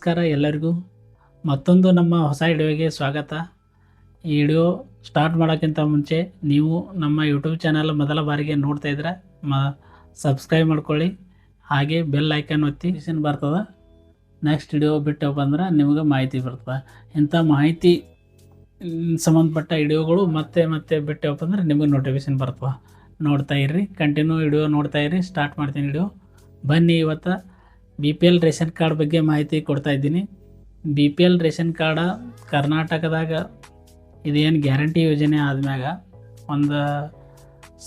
ನಮಸ್ಕಾರ ಎಲ್ಲರಿಗೂ. ಮತ್ತೊಂದು ನಮ್ಮ ಹೊಸ ವಿಡಿಯೋಗೆ ಸ್ವಾಗತ. ಈ ವಿಡಿಯೋ ಸ್ಟಾರ್ಟ್ ಮಾಡೋಕ್ಕಿಂತ ಮುಂಚೆ ನೀವು ನಮ್ಮ ಯೂಟ್ಯೂಬ್ ಚಾನಲ್ ಮೊದಲ ಬಾರಿಗೆ ನೋಡ್ತಾ ಇದ್ರೆ ಮ ಸಬ್ಸ್ಕ್ರೈಬ್ ಮಾಡ್ಕೊಳ್ಳಿ. ಹಾಗೆ ಬೆಲ್ ಐಕನ್ ಒತ್ತಿ ಮಿಷನ್ ಬರ್ತದೆ. ನೆಕ್ಸ್ಟ್ ವಿಡಿಯೋ ಬಿಟ್ಟು ಬಂದ್ರೆ ನಿಮಗೆ ಮಾಹಿತಿ ಬರ್ತದೆ. ಇಂಥ ಮಾಹಿತಿ ಸಂಬಂಧಪಟ್ಟ ವಿಡಿಯೋಗಳು ಮತ್ತೆ ಮತ್ತೆ ಬಿಟ್ಟೆವಪ್ಪ ಅಂದ್ರೆ ನಿಮಗೆ ನೋಟಿಫಿಕೇಶನ್ ಬರ್ತವೆ ನೋಡ್ತಾ ಇರ್ರಿ ಕಂಟಿನ್ಯೂ ವಿಡಿಯೋ ನೋಡ್ತಾ ಇರ್ರಿ ಸ್ಟಾರ್ಟ್ ಮಾಡ್ತೀನಿ ವಿಡಿಯೋ ಬನ್ನಿ ಇವತ್ತು. B P L ration card ಬಗ್ಗೆ ಮಾಹಿತಿ ಕೊಡ್ತಾ ಇದ್ದೀನಿ. B P L ration card ಕರ್ನಾಟಕದಾಗ ಇದೇನು ಗ್ಯಾರಂಟಿ ಯೋಜನೆ ಆದ್ಮ್ಯಾಗ ಒಂದು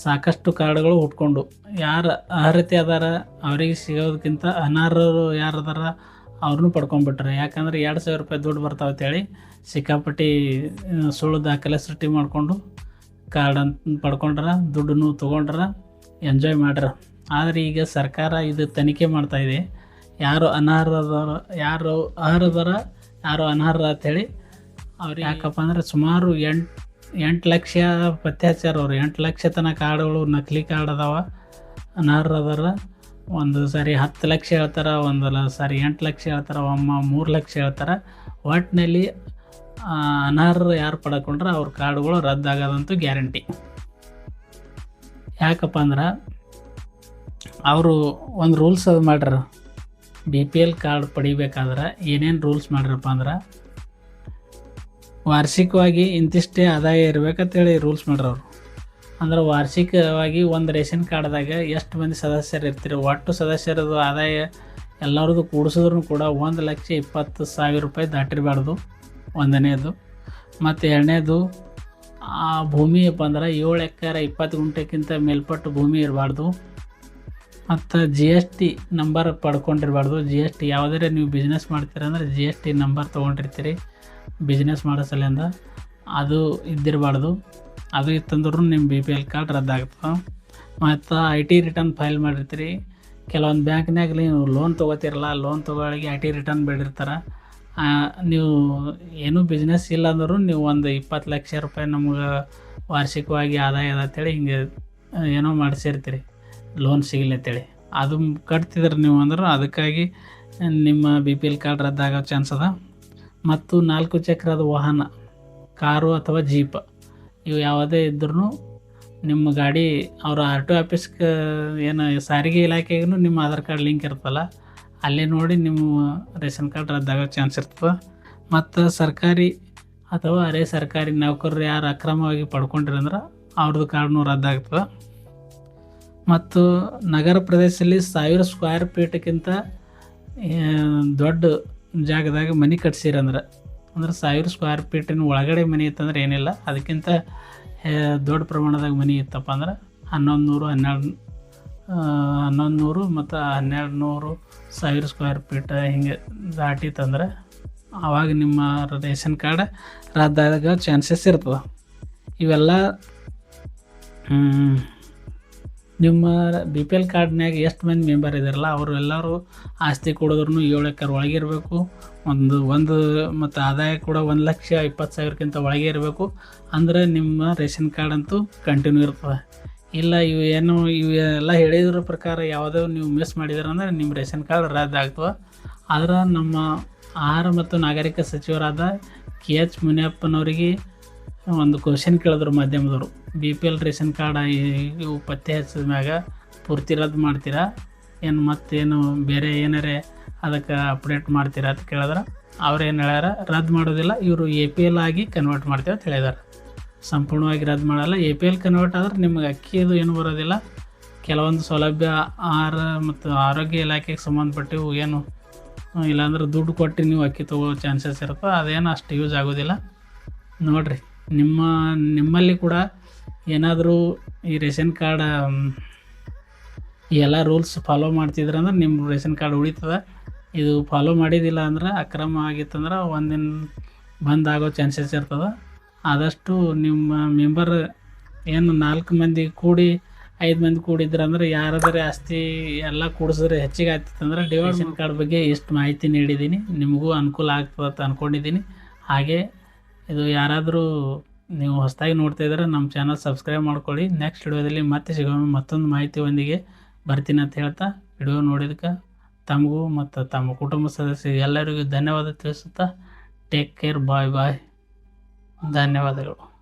ಸಾಕಷ್ಟು ಕಾರ್ಡ್ಗಳು ಹುಟ್ಕೊಂಡು ಯಾರು ಅರ್ಹತೆ ಅದಾರ ಅವರಿಗೆ ಸಿಗೋದಕ್ಕಿಂತ ಅನಾರ್ಹರು ಯಾರು ಅದಾರ ಅವ್ರನ್ನೂ ಪಡ್ಕೊಂಡ್ಬಿಟ್ರೆ ಯಾಕಂದ್ರೆ ಎರಡು ಸಾವಿರ ರೂಪಾಯಿ ದುಡ್ಡು ಬರ್ತಾವೆ ಅಂತೇಳಿ ಸಿಕ್ಕಾಪಟ್ಟಿ ಸುಳ್ಳು ದಾಖಲೆ ಸೃಷ್ಟಿ ಮಾಡಿಕೊಂಡು ಕಾರ್ಡ್ ಅಂತ ಪಡ್ಕೊಂಡ್ರ, ದುಡ್ಡನ್ನು ತೊಗೊಂಡ್ರ, ಎಂಜಾಯ್ ಮಾಡ್ರ. ಆದರೆ ಈಗ ಸರ್ಕಾರ ಇದು ತನಿಖೆ ಮಾಡ್ತಾಯಿದೆ ಯಾರು ಅನರ್ಹದರ ಯಾರು ಅರ್ಹದರ ಯಾರು ಅನರ್ಹ ಅಂತೇಳಿ ಅವ್ರು ಯಾಕಪ್ಪ ಅಂದ್ರೆ ಸುಮಾರು ಎಂಟು ಎಂಟು ಲಕ್ಷ ಪತ್ಯಾಚಾರ ಅವರು. ಎಂಟು ಲಕ್ಷ ತನಕ ಕಾರ್ಡ್ಗಳು ನಕಲಿ ಕಾರ್ಡ್ ಅದಾವ. ಅನರ್ಹ ಅದಾರ ಒಂದು ಸಾರಿ ಹತ್ತು ಲಕ್ಷ ಹೇಳ್ತಾರೆ ಒಂದು ಸಾರಿ ಎಂಟು ಲಕ್ಷ ಹೇಳ್ತಾರೆ ಒಮ್ಮ ಮೂರು ಲಕ್ಷ ಹೇಳ್ತಾರೆ. ಒಟ್ಟಿನಲ್ಲಿ ಅನರ್ಹ ಯಾರು ಪಡ್ಕೊಂಡ್ರೆ ಅವ್ರ ಕಾರ್ಡ್ಗಳು ರದ್ದಾಗೋದಂತೂ ಗ್ಯಾರಂಟಿ. ಯಾಕಪ್ಪ ಅಂದ್ರೆ ಅವರು ಒಂದು ರೂಲ್ಸ್ ಅದು ಮಾಡ್ಯಾರ. ಬಿ ಪಿ ಎಲ್ ಕಾರ್ಡ್ ಪಡಿಬೇಕಾದ್ರೆ ಏನೇನು ರೂಲ್ಸ್ ಮಾಡ್ರಪ್ಪ ಅಂದ್ರೆ ವಾರ್ಷಿಕವಾಗಿ ಇಂತಿಷ್ಟೇ ಆದಾಯ ಇರಬೇಕಂತೇಳಿ ರೂಲ್ಸ್ ಮಾಡ್ರವ್ರು. ಅಂದ್ರೆ ವಾರ್ಷಿಕವಾಗಿ ಒಂದು ರೇಷನ್ ಕಾರ್ಡ್ದಾಗ ಎಷ್ಟು ಮಂದಿ ಸದಸ್ಯರು ಇರ್ತೀರಿ? ಒಟ್ಟು ಸದಸ್ಯರದು ಆದಾಯ ಎಲ್ಲರದು ಕೂಡಿಸಿದ್ರು ಕೂಡ ಒಂದು ಲಕ್ಷ ಇಪ್ಪತ್ತು ಸಾವಿರ ರೂಪಾಯಿ ದಾಟಿರಬಾರ್ದು. ಒಂದನೇದು. ಮತ್ತು ಎರಡನೇದು, ಆ ಭೂಮಿ ಅಂದ್ರೆ ಏಳು ಎಕರೆ ಇಪ್ಪತ್ತು ಗುಂಟೆಕ್ಕಿಂತ ಮೇಲ್ಪಟ್ಟು ಭೂಮಿ ಇರಬಾರ್ದು. ಮತ್ತು ಜಿ ಎಸ್ ಟಿ ನಂಬರ್ ಪಡ್ಕೊಂಡಿರಬಾರ್ದು. ಜಿ ಎಸ್ ಟಿ ಯಾವುದೇ ನೀವು ಬಿಸ್ನೆಸ್ ಮಾಡ್ತೀರಂದ್ರೆ ಜಿ ಎಸ್ ಟಿ ನಂಬರ್ ತೊಗೊಂಡಿರ್ತೀರಿ. ಬಿಸ್ನೆಸ್ ಮಾಡೋ ಸಲಿಂದ ಅದು ಇದ್ದಿರಬಾರ್ದು. ಅದು ಇತ್ತಂದ್ರೂ ನಿಮ್ಮ ಬಿ ಪಿ ಎಲ್ ಕಾರ್ಡ್ ರದ್ದಾಗ್ತದೆ. ಮತ್ತು ಐ ಟಿ ರಿಟರ್ನ್ ಫೈಲ್ ಮಾಡಿರ್ತೀರಿ. ಕೆಲವೊಂದು ಬ್ಯಾಂಕ್ನಾಗ ನೀವು ಲೋನ್ ತೊಗೋತಿರಲ್ಲ ಲೋನ್ ತೊಗೊಳಿಗೆ ಐ ಟಿ ರಿಟರ್ನ್ ಬೇಡಿರ್ತಾರೆ. ನೀವು ಏನೂ ಬಿಸ್ನೆಸ್ ಇಲ್ಲ ಅಂದರೂ ನೀವು ಒಂದು ಇಪ್ಪತ್ತು ಲಕ್ಷ ರೂಪಾಯಿ ನಮ್ಗೆ ವಾರ್ಷಿಕವಾಗಿ ಆದಾಯ ಅಂತೇಳಿ ಹಿಂಗೆ ಏನೋ ಮಾಡಿಸಿರ್ತೀರಿ. ಲೋನ್ ಸಿಗಲಿ ಅಂತೇಳಿ. ಅದು ಕಟ್ತಿದ್ರೆ ನೀವು ಅಂದ್ರೆ ಅದಕ್ಕಾಗಿ ನಿಮ್ಮ ಬಿ ಪಿ ಎಲ್ ಕಾರ್ಡ್ ರದ್ದಾಗೋ ಚಾನ್ಸ್ ಅದ. ಮತ್ತು ನಾಲ್ಕು ಚಕ್ರದ ವಾಹನ, ಕಾರು ಅಥವಾ ಜೀಪ್ ಇವು ಯಾವುದೇ ಇದ್ರೂ ನಿಮ್ಮ ಗಾಡಿ ಅವರ ಆರ್ ಟಿ ಆಫೀಸ್ಗೆ ಏನು ಸಾರಿಗೆ ಇಲಾಖೆಗೂ ನಿಮ್ಮ ಆಧಾರ್ ಕಾರ್ಡ್ ಲಿಂಕ್ ಇರ್ತಲ್ಲ ಅಲ್ಲೇ ನೋಡಿ ನಿಮ್ಮ ರೇಷನ್ ಕಾರ್ಡ್ ರದ್ದಾಗೋ ಚಾನ್ಸ್ ಇರ್ತದೆ. ಮತ್ತು ಸರ್ಕಾರಿ ಅಥವಾ ಅರೆ ಸರ್ಕಾರಿ ನೌಕರರು ಯಾರು ಅಕ್ರಮವಾಗಿ ಪಡ್ಕೊಂಡಿರಂದ್ರೆ ಅವ್ರದ್ದು ಕಾರ್ಡ್ನೂ ರದ್ದಾಗ್ತದೆ. ಮತ್ತು ನಗರ ಪ್ರದೇಶದಲ್ಲಿ ಸಾವಿರ ಸ್ಕ್ವೇರ್ ಫೀಟ್ಗಿಂತ ದೊಡ್ಡ ಜಾಗದಾಗ ಮನೆ ಕಟ್ಸಿರಂದ್ರೆ ಅಂದ್ರೆ. ಸಾವಿರ ಸ್ಕ್ವೇರ್ ಫೀಟಿನ ಒಳಗಡೆ ಮನೆ ಇತ್ತಂದ್ರೆ ಏನಿಲ್ಲ. ಅದಕ್ಕಿಂತ ದೊಡ್ಡ ಪ್ರಮಾಣದಾಗ ಮನೆ ಇತ್ತಪ್ಪ ಅಂದ್ರೆ ಹನ್ನೊಂದು ನೂರು ಹನ್ನೆರಡು ಹನ್ನೊಂದು ನೂರು ಮತ್ತು ಹನ್ನೆರಡು ನೂರು ಸಾವಿರ ಸ್ಕ್ವೇರ್ ಫೀಟ್ ಹಿಂಗೆ ದಾಟಿತ್ತಂದ್ರೆ ಆವಾಗ ನಿಮ್ಮ ರೇಷನ್ ಕಾರ್ಡ್ ರದ್ದಾಗ ಚಾನ್ಸಸ್ ಇರ್ತದೆ. ಇವೆಲ್ಲ ನಿಮ್ಮ ಬಿ ಪಿ ಎಲ್ ಕಾರ್ಡ್ನ್ಯಾಗ ಎಷ್ಟು ಮಂದಿ ಮೆಂಬರ್ ಇದ್ದಾರಲ್ಲ ಅವರು ಎಲ್ಲರೂ ಆಸ್ತಿ ಕೊಡೋದ್ರೂ ಏಳು ಎಕರೆ ಒಳಗೆ ಇರಬೇಕು. ಒಂದು ಒಂದು ಮತ್ತು ಆದಾಯ ಕೂಡ ಒಂದು ಲಕ್ಷ ಇಪ್ಪತ್ತು ಸಾವಿರಕ್ಕಿಂತ ಒಳಗೆ ಇರಬೇಕು. ಅಂದರೆ ನಿಮ್ಮ ರೇಷನ್ ಕಾರ್ಡ್ ಅಂತೂ ಕಂಟಿನ್ಯೂ ಇರ್ತದೆ. ಇಲ್ಲ, ಇವು ಏನು, ಇವು ಎಲ್ಲ ಹೇಳಿದ್ರ ಪ್ರಕಾರ ಯಾವುದೋ ನೀವು ಮಿಸ್ ಮಾಡಿದ್ರೆ ಅಂದ್ರೆ ನಿಮ್ಮ ರೇಷನ್ ಕಾರ್ಡ್ ರದ್ದು ಆಗ್ತವೆ ಆದ್ರೆ ನಮ್ಮ ಆಹಾರ ಮತ್ತು ನಾಗರಿಕ ಸಚಿವರಾದ ಕೆ ಎಚ್ ಮುನಿಯಪ್ಪನವರಿಗೆ ಒಂದು ಕ್ವಶನ್ ಕೇಳಿದ್ರು ಮಾಧ್ಯಮದವರು. B P L ration card ಇವು ಪತ್ತೆ ಹಚ್ಚಿದ ಮ್ಯಾಗ ಪೂರ್ತಿ ರದ್ದು ಮಾಡ್ತೀರಾ? ಏನು ಮತ್ತೇನು ಬೇರೆ ಏನಾರೇ ಅದಕ್ಕೆ ಅಪ್ಡೇಟ್ ಮಾಡ್ತೀರಾ ಅಂತ ಕೇಳಿದ್ರೆ. ಅವ್ರು ಏನು ಹೇಳ್ಯಾರ, ರದ್ದು ಮಾಡೋದಿಲ್ಲ, ಇವರು ಎ ಪಿ ಎಲ್ ಆಗಿ ಕನ್ವರ್ಟ್ ಮಾಡ್ತೀವಿ ಅಂತ ಹೇಳಿದಾರೆ. ಸಂಪೂರ್ಣವಾಗಿ ರದ್ದು ಮಾಡಲ್ಲ. ಎ ಪಿ ಎಲ್ ಕನ್ವರ್ಟ್ ಆದ್ರೆ ನಿಮ್ಗೆ ಅಕ್ಕಿದು ಏನು ಬರೋದಿಲ್ಲ. ಕೆಲವೊಂದು ಸೌಲಭ್ಯ, ಆಹಾರ ಮತ್ತು ಆರೋಗ್ಯ ಇಲಾಖೆಗೆ ಸಂಬಂಧಪಟ್ಟಿವು ಏನು, ಇಲ್ಲಾಂದ್ರೆ ದುಡ್ಡು ಕೊಟ್ಟು ನೀವು ಅಕ್ಕಿ ತೊಗೋ ಚಾನ್ಸಸ್ ಇರುತ್ತೆ, ಅದೇನು ಅಷ್ಟು ಯೂಸ್ ಆಗೋದಿಲ್ಲ. ನೋಡಿರಿ. ನಿಮ್ಮ, ನಿಮ್ಮಲ್ಲಿ ಕೂಡ ಏನಾದರೂ ಈ ರೇಷನ್ ಕಾರ್ಡ್ ಎಲ್ಲ ರೂಲ್ಸ್ ಫಾಲೋ ಮಾಡ್ತಿದ್ರೆ ಅಂದ್ರೆ ನಿಮ್ಮ ರೇಷನ್ ಕಾರ್ಡ್ ಉಳಿತದ. ಇದು ಫಾಲೋ ಮಾಡಿದಿಲ್ಲ ಅಂದ್ರೆ ಅಕ್ರಮ ಆಗಿತ್ತಂದ್ರೆ ಒಂದಿನ ಬಂದ್ ಆಗೋ ಚಾನ್ಸಸ್ ಇರ್ತದೆ. ಆದಷ್ಟು ನಿಮ್ಮ ಮೆಂಬರ್ ಏನು ನಾಲ್ಕು ಮಂದಿ ಕೂಡಿ, ಐದು ಮಂದಿ ಕೂಡಿದ್ರೆ ಅಂದ್ರೆ ಯಾರಾದ್ರೆ ಆಸ್ತಿ ಎಲ್ಲ ಕೂಡಿಸಿದ್ರೆ ಹೆಚ್ಚಿಗೆ ಆಗ್ತಿತ್ತಂದ್ರೆ ಡಿವೈಷನ್ ಕಾರ್ಡ್ ಬಗ್ಗೆ ಇಷ್ಟು ಮಾಹಿತಿ ನೀಡಿದ್ದೀನಿ ನಿಮಗೂ ಅನುಕೂಲ ಆಗ್ತದೆ ಅಂತ ಅಂದ್ಕೊಂಡಿದ್ದೀನಿ ಹಾಗೆ ಇದು ಯಾರಾದರೂ ನೀವು ಹೊಸದಾಗಿ ನೋಡ್ತಾ ಇದ್ರೆ ನಮ್ಮ ಚಾನಲ್ ಸಬ್ಸ್ಕ್ರೈಬ್ ಮಾಡ್ಕೊಳ್ಳಿ. ನೆಕ್ಸ್ಟ್ ವಿಡಿಯೋದಲ್ಲಿ ಮತ್ತೆ ಸಿಗೋಣ. ಮತ್ತೊಂದು ಮಾಹಿತಿಯೊಂದಿಗೆ ಬರ್ತೀನಿ ಅಂತ ಹೇಳ್ತಾ ವಿಡಿಯೋ ನೋಡಿದಕ್ಕೆ ತಮಗೂ ಮತ್ತು ತಮ್ಮ ಕುಟುಂಬ ಸದಸ್ಯರಿಗೆ ಎಲ್ಲರಿಗೂ ಧನ್ಯವಾದ ತಿಳಿಸುತ್ತಾ ಟೇಕ್ ಕೇರ್ ಬಾಯ್ ಬಾಯ್ ಧನ್ಯವಾದಗಳು.